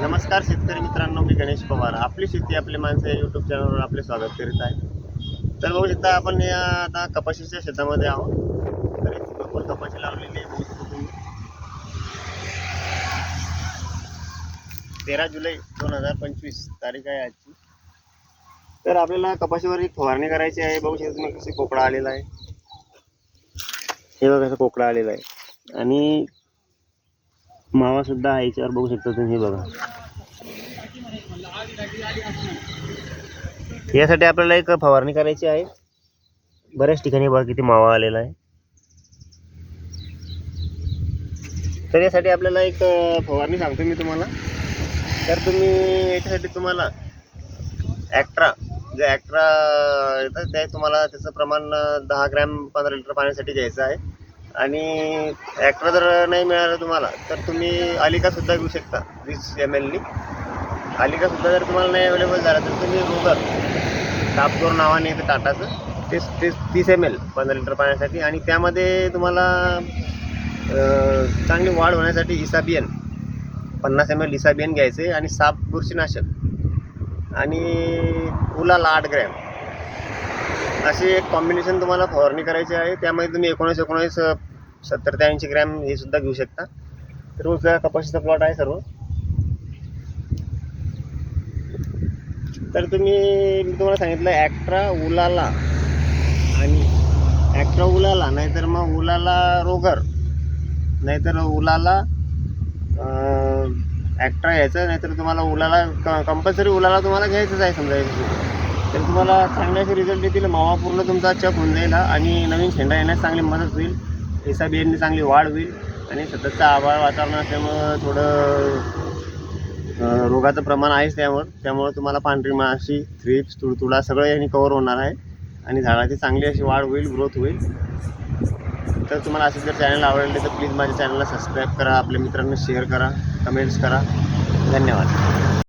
नमस्कार शेतकरी मित्रांनो मी गणेश पवार. आपली शेती आपली माणसं या यूट्यूब चॅनलवर आपले स्वागत करीत आहे. तर बघू शकता आपण या आता कपाशीच्या शेतामध्ये आहोत. तर इथे भरपूर कपाशी लावलेली आहे तुम्ही. तेरा जुलै दोन हजार पंचवीस तारीख आहे आजची. तर आपल्याला कपाशीवर एक फवारणी करायची आहे. बघू शकता तुम्ही कसे कोकडा आलेला आहे. हे बघा कोकडा आलेला आहे. आणि मावा सुद्धा आहे याच्यावर बघू शकता तुम्ही हे बघा. यासाठी आपल्याला एक फवारणी करायची आहे. बऱ्याच ठिकाणी बघा किती मावा आलेला आहे. तर यासाठी आपल्याला एक फवारणी सांगतो मी तुम्हाला. तर तुम्ही याच्यासाठी तुम्हाला ॲक्ट्रा जे ॲक्ट्रा येतं ते तुम्हाला त्याचं प्रमाण दहा ग्रॅम पंधरा लिटर पाण्यासाठी घ्यायचं आहे. आणि ॲक्ट्रा जर नाही मिळालं तुम्हाला तर तुम्ही अलिकासुद्धा घेऊ शकता वीस एम एलनी अलिकासुद्धा जर तुम्हाला नाही अवेलेबल झाला तर तुम्ही रोगर तापदोर नावाने येतं टाटाचं ते ते तीस एम एल पंधरा लिटर पाण्यासाठी. आणि त्यामध्ये तुम्हाला चांगली वाढ होण्यासाठी इसाबियन पन्नास एम एल इसाबियन घ्यायचे आणि साप बुरशीनाशक आणि उलाला आठ ग्रॅम. अशी एक कॉम्बिनेशन तुम्हाला फवारणी करायची आहे. त्यामध्ये तुम्ही एकोणीस एकोणीस सत्तर ते ऐंशी ग्रॅम हे सुद्धा घेऊ शकता. तर कपाशीचा प्लॉट आहे सर्व. तर तुम्ही मी तुम्हाला सांगितलं ॲक्ट्रा उलाला आणि ॲक्ट्रा उलाला नाहीतर मग उलाला रोगर नाहीतर उलाला ॲक्ट्रा घ्यायचं नाहीतर तुम्हाला उलाला क कंपल्सरी उलाला तुम्हाला घ्यायचंच आहे समजा तर तुम्हाला चांगल्याचे रिझल्ट येतील मावा पूर्ण तुमचा चक होऊन जाईल आणि नवीन शेंडा येण्यास चांगली मदत होईल. एसा यांनी चांगली वाढ होईल आणि सततचं आभाळ वातावरण असल्यामुळं थोडं रोगाचं प्रमाण आहेच त्यावर. त्यामुळं तुम्हाला पांढरी माशी थ्रिप्स तुडतुडा सगळं यांनी कवर होणार आहे. आणि झाडाची चांगली अशी वाढ होईल ग्रोथ होईल. तर तुम्हाला असं जर चॅनल आवडले तर प्लीज माझ्या चॅनलला सबस्क्राईब करा. आपल्या मित्रांना शेअर करा कमेंट्स करा. धन्यवाद.